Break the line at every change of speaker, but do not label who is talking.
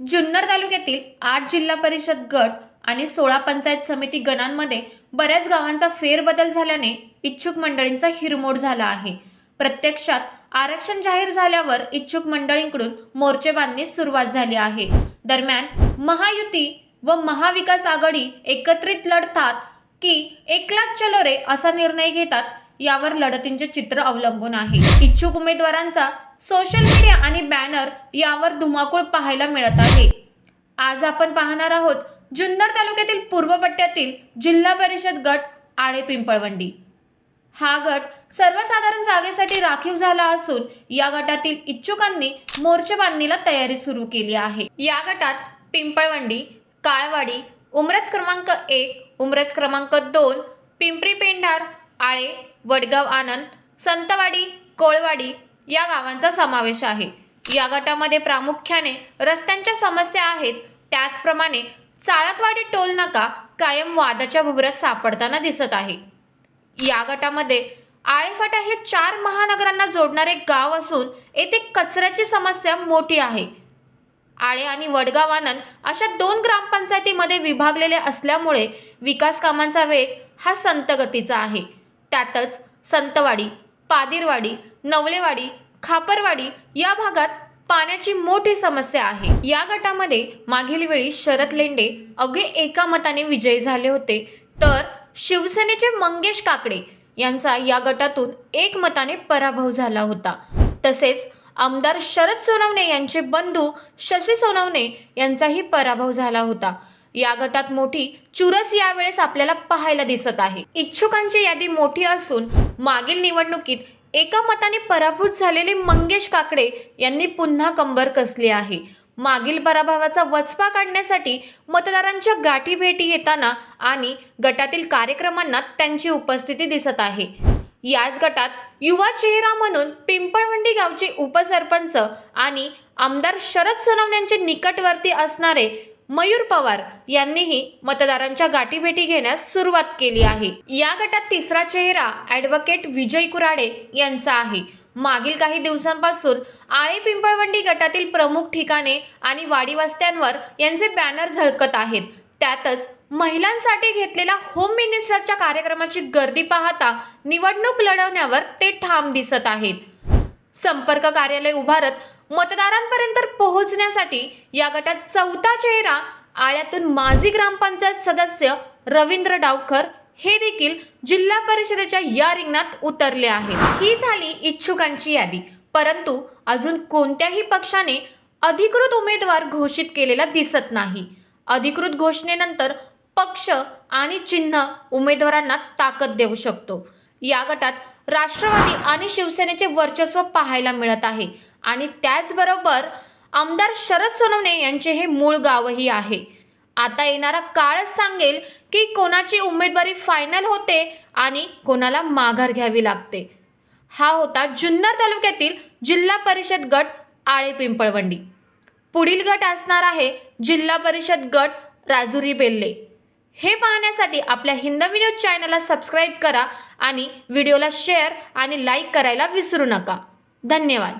जुन्नर तालुक्यातील आठ जिल्हा परिषद गट आणि सोळा पंचायत समिती गणांमध्ये बऱ्याच गावांचा फेरबदल झाल्याने इच्छुक मंडळींचा हिरमोड झाला आहे. प्रत्यक्षात आरक्षण जाहीर झाल्यावर इच्छुक मंडळींकडून मोर्चे बांधणीस सुरुवात झाली आहे. दरम्यान महायुती व महाविकास आघाडी एकत्रित लढतात की एकलाच चलो रे असा निर्णय घेतात यावर लढतींचे चित्र अवलंबून आहे. इच्छुक उमेदवारांचा सोशल मीडिया आणि बॅनर यावर धुमाकूळ पाहायला मिळत आहे. आज आपण पाहणार आहोत जुन्नर तालुक्यातील पूर्व पट्ट्यातील जिल्हा परिषद गट आळे पिंपळवंडी. हा गट सर्वसाधारण जागेसाठी राखीव झाला असून या गटातील इच्छुकांनी मोर्चे बांधणीला तयारी सुरू केली आहे. या गटात पिंपळवंडी काळवाडी उमरस क्रमांक एक उमरस क्रमांक दोन पिंपरी पेंढार आळे वडगाव आनंद संतवाडी कोळवाडी या गावांचा समावेश आहे. या गटामध्ये प्रामुख्याने रस्त्यांच्या समस्या आहेत. त्याचप्रमाणे चाळकवाडी टोल नाका कायम वादाच्या भुवऱ्यात सापडताना दिसत आहे. या गटामध्ये आळेफाटा हे चार महानगरांना जोडणारे गाव असून येथे कचऱ्याची समस्या मोठी आहे. आळे आणि वडगाव आनंद अशा दोन ग्रामपंचायतीमध्ये विभागलेले असल्यामुळे विकास कामांचा वेग हा संतगतीचा आहे. त्यातच संतवाडी पादिरवाडी नवलेवाडी खापरवाडी या भागात पाण्याची मोठी समस्या आहे. या गटामध्ये मागील वेळी शरद लेंडे अवघे एका मताने विजयी झाले होते. तर शिवसेनेचे मंगेश काकडे यांचा या गटातून एक मताने पराभव झाला होता. तसेच आमदार शरद सोनवणे यांचे बंधू शशी सोनवणे यांचाही पराभव झाला होता. या गटात मोठी चुरस यावेळेस आपल्याला पाहायला दिसत आहे. इच्छुकांची यादी मोठी असून मागील निवडणुकीत एका मताने पराभूत झालेले मंगेश काकडे यांनी पुन्हा कंबर कसली आहे. मागील पराभवाचा वचपा काढण्यासाठी मतदारांच्या गाठी भेटी येताना आणि गटातील कार्यक्रमांना त्यांची उपस्थिती दिसत आहे. याच गटात युवा चेहरा म्हणून पिंपळवंडी गावचे उपसरपंच आणि आमदार शरद सोनवण्यांचे निकटवर्ती असणारे मयूर पवार यांनीही मतदारांच्या गाठीभेटी घेण्यास सुरुवात केली आहे. या गटात तिसरा चेहरा ॲडव्होकेट विजय कुराडे यांचा आहे. मागील काही दिवसांपासून आळे पिंपळवंडी गटातील प्रमुख ठिकाणे आणि वाडी वस्त्यांवर यांचे बॅनर झळकत आहेत. त्यातच महिलांसाठी घेतलेल्या होम मिनिस्टरच्या कार्यक्रमाची गर्दी पाहता निवडणूक लढवण्यावर ते ठाम दिसत आहेत. संपर्क कार्यालय उभारत मतदारांपर्यंत पोहोचण्यासाठी या गटात चौथा चेहरा आळ्यातून माजी ग्रामपंचायत सदस्य रवींद्र डावकर हे देखील जिल्हा परिषदेच्या या रिंगणात उतरले आहेत. ही झाली इच्छुकांची यादी. परंतु अजून कोणत्याही पक्षाने अधिकृत उमेदवार घोषित केलेला दिसत नाही. अधिकृत घोषणेनंतर पक्ष आणि चिन्ह उमेदवारांना ताकद देऊ शकतो. या गटात राष्ट्रवादी आणि शिवसेनेचे वर्चस्व पाहायला मिळत आहे. आणि त्याचबरोबर आमदार शरद सोनवणे यांचे हे मूळ गावही आहे. आता येणारा काळच सांगेल की कोणाची उमेदवारी फायनल होते आणि कोणाला माघार घ्यावी लागते. हा होता जुन्नर तालुक्यातील जिल्हा परिषद गट आळे पिंपळवंडी. पुढील गट असणार आहे जिल्हा परिषद गट राजुरी बेल्ले. हे पाहण्यासाठी आपल्या हिंदवी न्यूज चॅनलला सबस्क्राईब करा आणि व्हिडिओला शेअर आणि लाईक करायला विसरू नका. धन्यवाद.